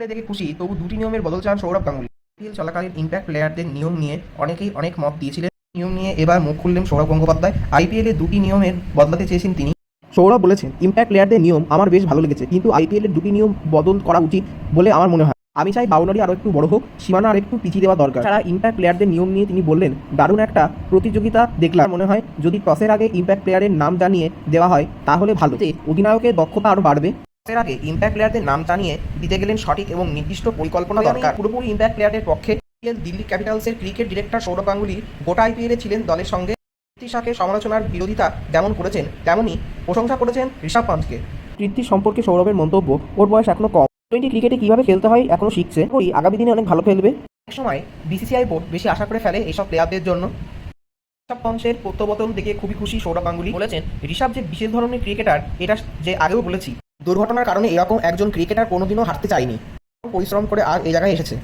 দেখে খুশি। তবু দুটি নিয়মের বদল চান সৌরভ গাঙ্গুলি। আইপিএল চলাকালীন ইম্প্যাক্ট প্লেয়ারদের নিয়ম নিয়ে অনেকেই অনেক মত দিয়েছিলেন। নিয়ম নিয়ে এবার মুখ খুললেন সৌরভ গঙ্গোপাধ্যায়। আইপিএল আইপিএলে দুটি নিয়মের বদলাতে চেয়েছেন তিনি। সৌরভ বলেছেন ইম্প্যাক্ট প্লেয়ারদের নিয়ম আমার বেশ ভালো লেগেছে, কিন্তু আইপিএলের দুটি নিয়ম বদল করা উচিত বলে আমার মনে হয়। আমি চাই বাউন্ডারি আরও একটু বড় হোক, সীমানা আর একটু পিছিয়ে দেওয়া দরকার। ছাড়া ইম্প্যাক্ট প্লেয়ারদের নিয়ম নিয়ে তিনি বললেন, দারুণ একটা প্রতিযোগিতা দেখলাম। মনে হয়, যদি টসের আগে ইম্প্যাক্ট প্লেয়ারের নাম জানিয়ে দেওয়া হয়, তাহলে ভালোতে অধিনায়কের দক্ষতা আরও বাড়বে। এর আগে ইম্প্যাক্ট প্লেয়ারদের নাম জানিয়ে দিতে গেলেন সঠিক এবং নির্দিষ্ট পরিকল্পনা দরকার। পুরোপুরি ইম্প্যাক্ট প্লেয়ারদের পক্ষে দিল্লি ক্যাপিটালসের ক্রিকেট ডিরেক্টর সৌরভ গাঙ্গুলি গোটা আইপিএলে ছিলেন দলের সঙ্গে। শাকে সমালোচনার বিরোধিতা যেমন করেছেন তেমনই প্রশংসা করেছেন ঋষভ পান্তকে কৃত্তি সম্পর্কে সৌরভের মন্তব্য ওর বয়স এখনও কম। টোয়েন্টি ক্রিকেটে কীভাবে খেলতে হয় এখনও শিখছে। ওই আগামী দিনে অনেক ভালো খেলবে। একসময় বিসিসিআই বোর্ড বেশি আশা করে ফেলে এইসব প্লেয়ারদের জন্য। ঋষভ পঞ্চের প্রত্যাবর্তন দেখে খুবই খুশি সৌরভ গাঙ্গুলি। বলেছেন ঋষভ যে বিশেষ ধরনের ক্রিকেটার এটা যে আগেও বলেছি। দুর্ঘটনার কারণে এরকম একজন ক্রিকেটার কোনোদিনও হারতে চায়নি। পরিশ্রম করে আর এই জায়গায় এসেছে।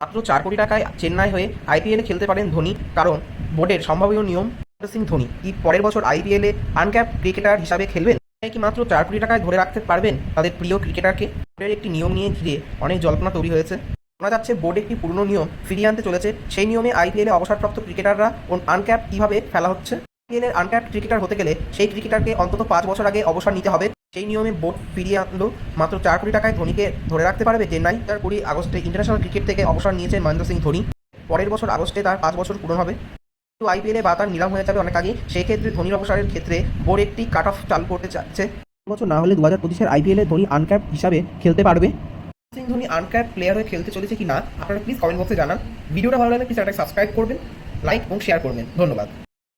মাত্র চার কোটি টাকায় চেন্নাই হয়ে আইপিএলে খেলতে পারেন ধোনি, কারণ বোর্ডের সম্ভাব্য নিয়ম সিং ধোনি, কি পরের বছর আইপিএলে আনক্যাপ ক্রিকেটার হিসাবে খেলবেন? কি মাত্র চার কোটি টাকায় ধরে রাখতে পারবেন তাদের প্রিয় ক্রিকেটারকে? বোর্ডের একটি নিয়ম নিয়ে ঘিরে অনেক জল্পনা তৈরি হয়েছে। শোনা যাচ্ছে বোর্ড একটি পুরনো নিয়ম ফিরিয়ে আনতে চলেছে। সেই নিয়মে আইপিএলে অবসরপ্রাপ্ত ক্রিকেটাররা আনক্যাপ কীভাবে ফেলা হচ্ছে? আইপিএলে আনক্যাপ ক্রিকেটার হতে গেলে সেই ক্রিকেটারকে অন্তত পাঁচ বছর আগে অবসর নিতে হবে। সেই নিয়মে বোর্ড ফিরিয়ে আনলো। মাত্র চার কোটি টাকায় ধোনিকে ধরে রাখতে পারবে চেন্নাই। তার কুড়ি আগস্টে ইন্টারন্যাশনাল ক্রিকেট থেকে অবসর নিয়েছেন মহেন্দ্র সিং ধোনি। পরের বছর আগস্টে তার পাঁচ বছর পূরণ হবে। কিন্তু আইপিএলে বা তার নিলাম হয়ে যাবে অনেক আগে সেই ক্ষেত্রে ধোনির অবসরের ক্ষেত্রে বোর্ড একটি কাট অফ চালু করতে চাচ্ছে। বছর না হলে দু হাজার পঁচিশের আইপিএলে ধোনি আনক্যাপ হিসাবে খেলতে পারবে। সিং ধোনি আনক্যাপ প্লেয়ার হয়ে খেলতে চলেছে কি না, আপনারা প্লিজ কমেন্ট বক্সে জানান। ভিডিওটা ভালো লাগলে প্লিজ একটা সাবস্ক্রাইব করবেন লাইক এবং শেয়ার করবেন। ধন্যবাদ।